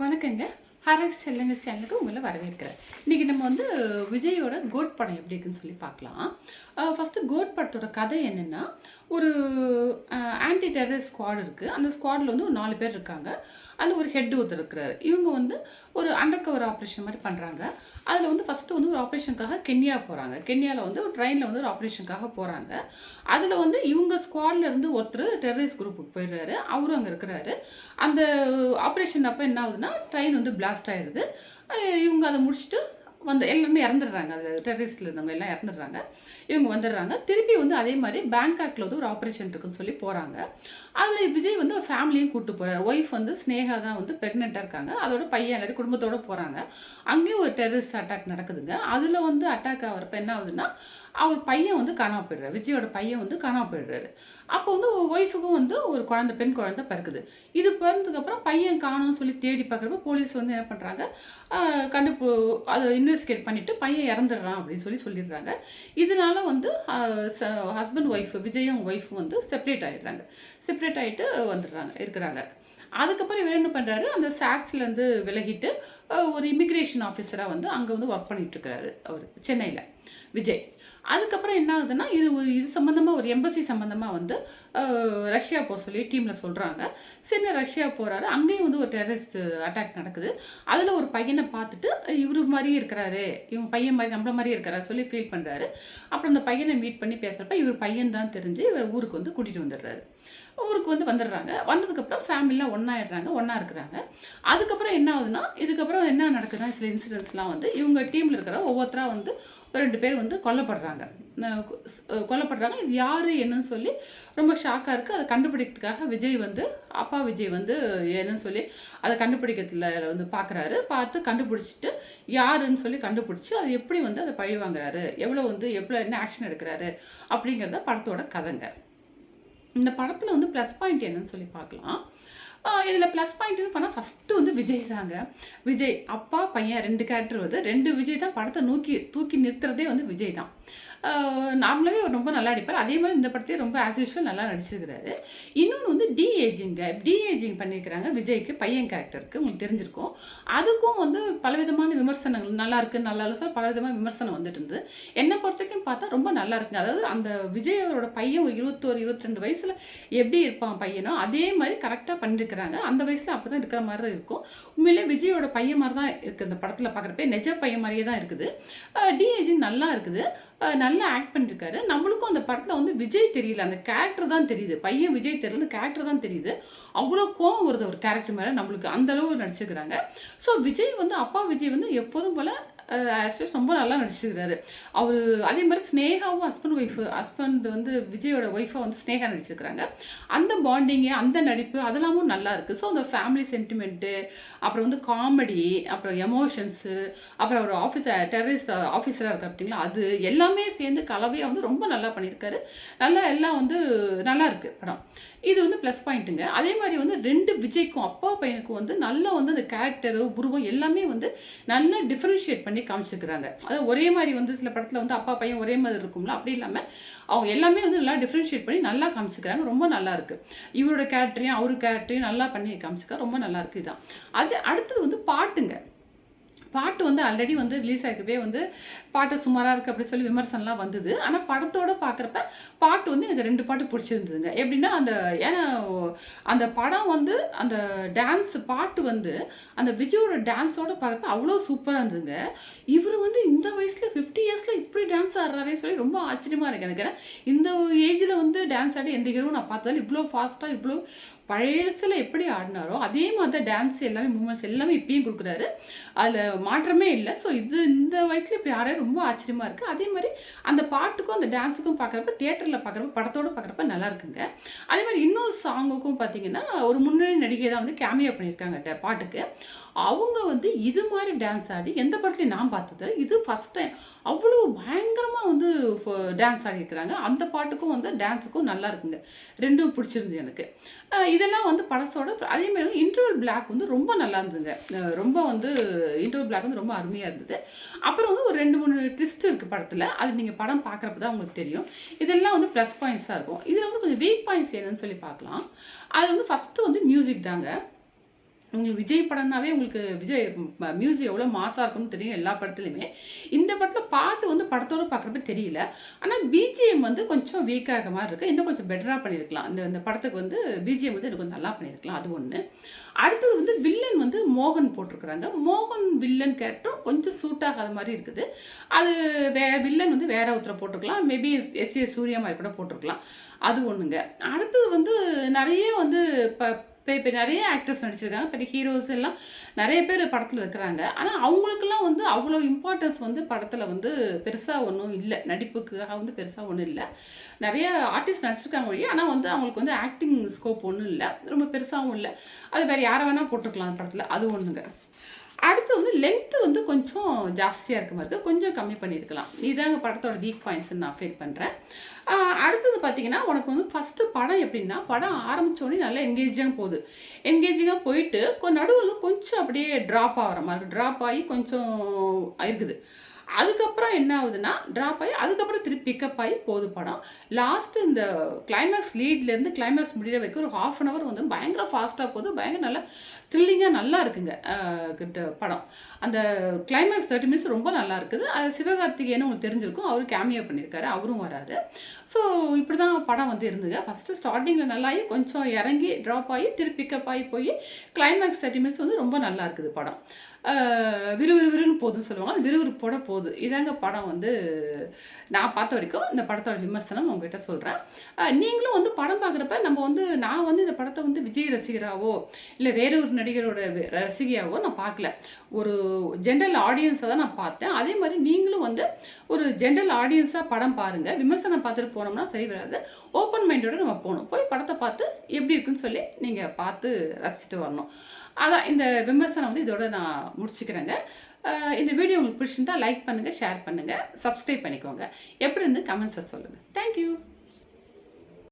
வணக்கங்க. ஹரஸ் செல்லுங்க சேனலுக்கு உங்களை வரவேற்கிறேன். இன்றைக்கி நம்ம வந்து விஜயோட கோட் படம் எப்படி இருக்குன்னு சொல்லி பார்க்கலாம். ஃபஸ்ட்டு கோட் படத்தோட கதை என்னென்னா ஒரு ஆன்டி டெரரிஸ்ட் ஸ்குவாட் இருக்குது அந்த ஸ்குவாடில் வந்து ஒரு நாலு பேர் இருக்காங்க. அதில் ஒரு ஹெட் ஒருத்தர் இருக்கிறார். இவங்க வந்து ஒரு அண்டர் கவர் ஆப்ரேஷன் மாதிரி பண்ணுறாங்க அதில் வந்து ஃபஸ்ட்டு வந்து ஒரு ஆப்ரேஷனுக்காக கென்யா போகிறாங்க கென்யாவில் வந்து ஒரு ட்ரெயினில் வந்து ஒரு ஆப்ரேஷனுக்காக போகிறாங்க அதில் வந்து இவங்க ஸ்குவாடில் இருந்து ஒருத்தர் டெரரிஸ்ட் குரூப்புக்கு போயிடுறாரு. அவரும் அங்கே இருக்கிறாரு. அந்த ஆப்ரேஷன் அப்போ என்ன ஆகுதுன்னா ட்ரெயின் வந்து பிளாஸ்ட் ஆகிடுது இவங்க அதை முடிச்சுட்டு வந்து எல்லாருமே இறந்துடுறாங்க. அதில் டெரரிஸ்டில் இருந்தவங்க எல்லாம் இறந்துடுறாங்க. இவங்க வந்துடுறாங்க. திருப்பி வந்து அதே மாதிரி பேங்காக்ல வந்து ஒரு ஆப்ரேஷன் இருக்குன்னு சொல்லி போகிறாங்க அதில் விஜய் வந்து ஃபேமிலியும் கூப்பிட்டு போகிறார் ஒய்ஃப் வந்து ஸ்னேகா தான் வந்து ப்ரெக்னெண்ட்டாக இருக்காங்க. அதோட பையன் எல்லாரும் குடும்பத்தோடு போகிறாங்க அங்கேயும் ஒரு டெரரிஸ்ட் அட்டாக் நடக்குதுங்க. அதில் வந்து அட்டாக் ஆகிறப்ப என்ன ஆகுதுன்னா அவர் பையன் வந்து காணாம போயிடுறாரு. விஜயோட பையன் வந்து காணாம போயிடுறாரு. அப்போ வந்து ஒய்ஃபுக்கும் வந்து ஒரு குழந்தை பெண் குழந்தை பிறக்குது. இது பிறந்ததுக்கப்புறம் பையன் காணும்னு சொல்லி தேடி பார்க்குறப்ப போலீஸ் வந்து என்ன பண்ணுறாங்க கண்டுபு அதை இன்வெஸ்டிகேட் பண்ணிவிட்டு பையன் இறந்துடுறான் அப்படின்னு சொல்லி சொல்லிடுறாங்க. இதனால வந்து ஹஸ்பண்ட் ஒய்ஃப் விஜயும் ஒய்ஃபும் வந்து செப்பரேட் ஆகிடுறாங்க செப்பரேட் ஆகிட்டு வந்துடுறாங்க இருக்கிறாங்க. அதுக்கப்புறம் இவர் என்ன பண்ணுறாரு அந்த சாட்ஸ்லேருந்து விலகிட்டு ஒரு இமிக்ரேஷன் ஆஃபீஸராக வந்து அங்கே வந்து ஒர்க் பண்ணிகிட்ருக்கிறாரு அவர் சென்னையில். விஜய். அதுக்கப்புறம் என்ன ஆகுதுன்னா இது இது சம்மந்தமாக ஒரு எம்பசி சம்மந்தமாக வந்து ரஷ்யா போக சொல்லி டீமில் சொல்கிறாங்க சின்ன ரஷ்யா போகிறாரு அங்கேயும் வந்து ஒரு டெரரிஸ்ட் அட்டாக் நடக்குது. அதில் ஒரு பையனை பார்த்துட்டு இவர் மாதிரியே இருக்கிறாரு இவங்க பையன் மாதிரி நம்மள மாதிரியே இருக்கிறாரு சொல்லி ஃபீல் பண்ணுறாரு அப்புறம் அந்த பையனை மீட் பண்ணி பேசுகிறப்ப இவர் பையன் தான் தெரிஞ்சு இவர் ஊருக்கு வந்து கூட்டிகிட்டு வந்துடுறாரு. ஊருக்கு வந்து வந்துடுறாங்க. வந்ததுக்கப்புறம் ஃபேமிலிலாம் ஒன்றாயிடுறாங்க ஒன்றா இருக்கிறாங்க. அதுக்கப்புறம் என்ன ஆகுதுன்னா இதுக்கப்புறம் என்ன நடக்குதுன்னா சில இன்சிடென்ட்ஸ்லாம் வந்து இவங்க டீமில் இருக்கிற ஒவ்வொருத்தராக வந்து ஒரு ரெண்டு பேர் வந்து கொல்லப்படுறாங்க. கொல்லப்படுறாங்க. இது யார் என்னன்னு சொல்லி ரொம்ப ஷாக்காக இருக்குது அதை கண்டுபிடிக்கிறதுக்காக விஜய் வந்து அப்பா விஜய் வந்து என்னன்னு சொல்லி அதை கண்டுபிடிக்கிறதுல வந்து பார்க்குறாரு பார்த்து கண்டுபிடிச்சிட்டு யாருன்னு சொல்லி கண்டுபிடிச்சி அதை எப்படி வந்து அதை பழி வாங்குறாரு? எவ்வளோ வந்து எவ்வளோ என்ன ஆக்ஷன் எடுக்கிறாரு? அப்படிங்கிறத படத்தோட கதைங்க. இந்த படத்தில் வந்து ப்ளஸ் பாயிண்ட் என்னன்னு சொல்லி பார்க்கலாம். இதில் ப்ளஸ் பாயிண்ட்னு பண்ணால் ஃபஸ்ட்டு வந்து விஜய் தாங்க. விஜய் அப்பா பையன் ரெண்டு கேரக்டர் வந்து ரெண்டு விஜய் தான் படத்தை நூக்கி தூக்கி நிறுத்துறதே வந்து விஜய் தான். நார்மலாகவே அவர் ரொம்ப நல்லா நடிப்பார். அதே மாதிரி இந்த படத்தையும் ரொம்ப ஆஸ் யூஷுவல் நல்லா நடிச்சிருக்கிறாரு. இன்னொன்று வந்து டி ஏஜிங்க டி ஏஜிங் பண்ணியிருக்கிறாங்க விஜய்க்கு பையன் கேரக்டருக்கு உங்களுக்கு தெரிஞ்சிருக்கும். அதுக்கும் வந்து பலவிதமான விமர்சனங்கள். நல்லா இருக்கு நல்லா இல்லை சார் பலவிதமான விமர்சனம் வந்துட்டு இருந்தது. என்னை பொறுத்த வரைக்கும் பார்த்தா ரொம்ப நல்லா இருக்குங்க. அதாவது அந்த விஜய் அவரோட பையன் ஒரு இருபத்தோரு இருபத்தி ரெண்டு வயசில் எப்படி இருப்பான் பையனோ அதே மாதிரி கரெக்டாக பண்ணியிருக்கிறாங்க. அந்த வயசில் அப்படி தான் இருக்கிற மாதிரி இருக்கும். உண்மையிலே விஜயோட பையன் மாதிரி தான் இருக்குது இந்த படத்தில் பார்க்குறப்ப. நெஜ பையன் மாதிரியே தான் இருக்குது. டி ஏஜிங் நல்லா இருக்குது. நல்லா ஆக்ட் பண்ணியிருக்காரு நம்மளுக்கும் அந்த படத்தில் வந்து விஜய் தெரியல. அந்த கேரக்டர் தான் தெரியுது. பையன் விஜய் தெரியல. அந்த கேரக்டர் தான் தெரியுது. அவ்வளோ கோவம் வருது ஒரு கேரக்டர் மேலே. நம்மளுக்கு அந்த அளவு நடிச்சிருக்கிறாங்க. ஸோ விஜய் வந்து அப்பா விஜய் வந்து எப்போதும் போல் ஆக்சுவலி ரொம்ப நல்லா நடிச்சிருக்கிறாரு அவர் அதே மாதிரி ஸ்னேகாவும் ஹஸ்பண்ட் ஒய்ஃபு ஹஸ்பண்ட் வந்து விஜயோட ஒய்ஃபாக வந்து ஸ்னேகா நடிச்சிருக்கிறாங்க. அந்த பாண்டிங்கு அந்த நடிப்பு அதெல்லாமும் நல்லா இருக்குது ஸோ அந்த ஃபேமிலி சென்டிமெண்ட்டு அப்புறம் வந்து காமெடி அப்புறம் எமோஷன்ஸு அப்புறம் அவர் ஆஃபீஸ் டெரரிஸ்ட் ஆஃபீஸராக இருக்க பார்த்தீங்களா அது எல்லாமே சேர்ந்து கலவையாக வந்து ரொம்ப நல்லா பண்ணியிருக்காரு நல்லா எல்லாம் வந்து நல்லா இருக்குது படம். இது வந்து ப்ளஸ் பாயிண்ட்டுங்க அதே மாதிரி வந்து ரெண்டு விஜய்க்கும் அப்பா பையனுக்கும் வந்து நல்லா வந்து அந்த கேரக்டரு உருவம் எல்லாமே வந்து நல்லா டிஃப்ரென்ஷியேட் பண்ணி காமிச்சிருக்கிறாங்க. அதாவது ஒரே மாதிரி வந்து சில படத்தில் வந்து அப்பா பையன் ஒரே மாதிரி இருக்கும்ல? அப்படி இல்லாமல் அவங்க எல்லாமே வந்து நல்லா டிஃப்ரென்ஷியேட் பண்ணி நல்லா காமிச்சிக்கிறாங்க ரொம்ப நல்லா இருக்குது இவரோட கேரக்டரையும் அவரு கேரக்டரையும் நல்லா பண்ணி காமிச்சிக்க ரொம்ப நல்லா இருக்கு இதான். அது அடுத்தது வந்து பாட்டுங்க. பாட்டு வந்து ஆல்ரெடி வந்து ரிலீஸ் ஆகிருக்கவே வந்து பாட்டு சுமாராக இருக்குது அப்படின்னு சொல்லி விமர்சனம்லாம் வந்தது. ஆனால் படத்தோட பார்க்குறப்ப பாட்டு வந்து எனக்கு ரெண்டு பாட்டு பிடிச்சிருந்ததுங்க. எப்படின்னா அந்த ஏன்னா அந்த படம் வந்து அந்த டான்ஸ் பாட்டு வந்து அந்த விஜயோட டான்ஸோட பார்க்குறப்ப அவ்வளோ சூப்பராக இருந்ததுங்க. இவர் வந்து இந்த வயசில் ஃபிஃப்டி இயர்ஸில் இப்படி டான்ஸ் ஆடுறாரே சொல்லி ரொம்ப ஆச்சரியமாக இருக்குது எனக்கு. இந்த ஏஜில் வந்து டான்ஸ் ஆடி எந்த ஹீரோ நான் பார்த்ததால இவ்வளோ ஃபாஸ்ட்டாக இவ்வளோ பழையசில் எப்படி ஆடினாரோ அதே மாதிரி தான் டான்ஸ் எல்லாமே மூமெண்ட்ஸ் எல்லாமே இப்பயும் கொடுக்குறாரு. அதில் மாற்றமே இல்லை. ஸோ இது இந்த வயசில் இப்படி ஆட ரொம்ப ஆச்சரியமாக இருக்குது அதே மாதிரி அந்த பாட்டுக்கும் அந்த டான்ஸுக்கும் பார்க்குறப்ப தேட்டரில் பார்க்குறப்ப படத்தோடு பார்க்குறப்ப நல்லா இருக்குங்க. அதே மாதிரி இன்னொரு சாங்குக்கும் பார்த்தீங்கன்னா ஒரு முன்னணி நடிகை தான் வந்து கேமியா பண்ணியிருக்காங்க பாட்டுக்கு. அவங்க வந்து இது மாதிரி டான்ஸ் ஆடி எந்த படத்துலையும் நான் பார்த்தது இது ஃபஸ்ட் டைம் அவ்வளோ பயங்கரமாக வந்து டான்ஸ் ஆடிருக்கிறாங்க அந்த பாட்டுக்கும் வந்து டான்ஸுக்கும் நல்லா இருக்குங்க. ரெண்டும் பிடிச்சிருந்து எனக்கு. இதெல்லாம் வந்து படத்தோட அதே மாதிரி வந்து இன்டர்வல் பிளாக் வந்து ரொம்ப நல்லா இருந்ததுங்க. ரொம்ப வந்து இன்டர்வல் பிளாக் வந்து ரொம்ப அருமையாக இருந்தது. அப்புறம் வந்து ஒரு ரெண்டு மூணு ட்விஸ்ட் இருக்குது படத்தில். அது நீங்கள் படம் பார்க்குறப்ப தான் உங்களுக்கு தெரியும். இதெல்லாம் வந்து ப்ளஸ் பாயிண்ட்ஸாக இருக்கும். இதில் வந்து கொஞ்சம் வீக் பாயிண்ட்ஸ் என்னன்னு சொல்லி பார்க்கலாம். அது வந்து ஃபஸ்ட்டு வந்து மியூசிக் தாங்க. உங்களுக்கு விஜய் படம்னாவே உங்களுக்கு விஜய் மியூசிக் எவ்வளோ மாசாக இருக்கும்னு தெரியும் எல்லா படத்துலையுமே. இந்த படத்தில் பாட்டு வந்து படத்தோடு பார்க்குறப்ப தெரியல. ஆனால் பிஜிஎம் வந்து கொஞ்சம் வீக்காக மாதிரி இருக்குது இன்னும் கொஞ்சம் பெட்டராக பண்ணியிருக்கலாம் இந்த இந்த படத்துக்கு வந்து பிஜிஎம் வந்து எனக்கு கொஞ்சம் நல்லா பண்ணியிருக்கலாம் அது ஒன்று அடுத்தது வந்து வில்லன் வந்து மோகன் போட்டிருக்கிறாங்க. மோகன் வில்லன் கேரக்டரும் கொஞ்சம் சூட் ஆகாத மாதிரி இருக்குது. அது வே வில்லன் வந்து வேற ஒருத்தரை போட்டிருக்கலாம். மேபி எஸ் ஏ சூர்யா மாதிரி கூட போட்டிருக்கலாம். அது ஒன்றுங்க அடுத்தது வந்து நிறைய வந்து இப்போ இப்போ இப்போ நிறைய ஆக்டர்ஸ் நடிச்சிருக்காங்க. பெரிய ஹீரோஸ் எல்லாம் நிறைய பேர் படத்தில் இருக்கிறாங்க. ஆனால் அவங்களுக்கெல்லாம் வந்து அவ்வளோ இம்பார்ட்டன்ஸ் வந்து படத்தில் வந்து பெருசாக ஒன்றும் இல்லை. நடிப்புக்காக வந்து பெருசாக ஒன்றும் இல்லை. நிறைய ஆர்டிஸ்ட் நடிச்சிருக்காங்க வழி ஆனால் வந்து அவங்களுக்கு வந்து ஆக்டிங் ஸ்கோப் ஒன்றும் இல்லை. ரொம்ப பெருசாகவும் இல்லை. அது வேறு யாரை வேணால் போட்டிருக்கலாம் அந்த படத்தில். அது ஒன்றுங்க அடுத்து வந்து லென்த்து வந்து கொஞ்சம் ஜாஸ்தியாக இருக்க மாதிரி இருக்குது கொஞ்சம் கம்மி பண்ணியிருக்கலாம். இதாங்க படத்தோட வீக் பாயிண்ட்ஸ்னு நான் ஃபீல் பண்ணுறேன் அடுத்தது பார்த்தீங்கன்னா உனக்கு வந்து ஃபஸ்ட்டு படம் எப்படின்னா படம் ஆரம்பித்தோடனே நல்லா என்கேஜிங்காக போகுது. என்கேஜிங்காக போயிட்டு நடுவில் கொஞ்சம் அப்படியே ட்ராப் ஆகிற மாதிரி ட்ராப் ஆகி கொஞ்சம் இருக்குது. அதுக்கப்புறம் என்ன ஆகுதுன்னா ட்ராப் ஆகி அதுக்கப்புறம் திருப்பி பிக்கப் ஆகி போகுது படம். லாஸ்ட்டு இந்த கிளைமேக்ஸ் லீட்லேருந்து கிளைமேக்ஸ் முடிகிற வரைக்கும் ஒரு ஹாஃப் அன் ஹவர் வந்து பயங்கர ஃபாஸ்ட்டாக போகுது. பயங்கர நல்லா த்ரில்லிங்காக நல்லா இருக்குங்க கிட்ட படம். அந்த கிளைமேக்ஸ் தேர்ட்டி மினிட்ஸ் ரொம்ப நல்லா இருக்குது. அது சிவகார்த்திகேயனு உங்களுக்கு தெரிஞ்சிருக்கும். அவரும் கேமியோ பண்ணியிருக்காரு. அவரும் வராரு. ஸோ இப்படி தான் படம் வந்து இருந்துங்க ஃபஸ்ட்டு ஸ்டார்டிங்கில் நல்லாயி கொஞ்சம் இறங்கி ட்ராப் ஆகி திருப்பி பிக்கப் ஆகி போய் கிளைமேக்ஸ் தேர்ட்டி மினிட்ஸ் வந்து ரொம்ப நல்லா இருக்குது படம். விறுவிறுவிறுன்னு போதுன்னு சொல்லுவாங்க. அது விறுவிறுப்போட போகுது. இதாங்க படம் வந்து நான் பார்த்த வரைக்கும் இந்த படத்தோட விமர்சனம் உங்ககிட்ட சொல்கிறேன் நீங்களும் வந்து படம் பார்க்குறப்ப நம்ம வந்து நான் வந்து இந்த படத்தை வந்து விஜய் ரசிகராவோ இல்லை வேற ஒரு நடிகரோட ரசிகையாகவும் நான் பார்க்கல. ஒரு ஜென்ரல் ஆடியன்ஸை தான் நான் பார்த்தேன். அதே மாதிரி நீங்களும் வந்து ஒரு ஜென்ரல் ஆடியன்ஸாக படம் பாருங்கள் விமர்சனம் பார்த்துட்டு போனோம்னா சரி வராது. ஓப்பன் மைண்டோடு நம்ம போகணும். போய் படத்தை பார்த்து எப்படி இருக்குன்னு சொல்லி நீங்கள் பார்த்து ரசிச்சுட்டு வரணும். அதான் இந்த விமர்சனம் வந்து இதோட நான் முடிச்சுக்கிறேங்க. இந்த வீடியோ உங்களுக்கு பிடிச்சிருந்தா லைக் பண்ணுங்கள் ஷேர் பண்ணுங்கள் சப்ஸ்கிரைப் பண்ணிக்கோங்க. எப்படி இருந்து கமெண்ட்ஸை சொல்லுங்கள் தேங்க்யூ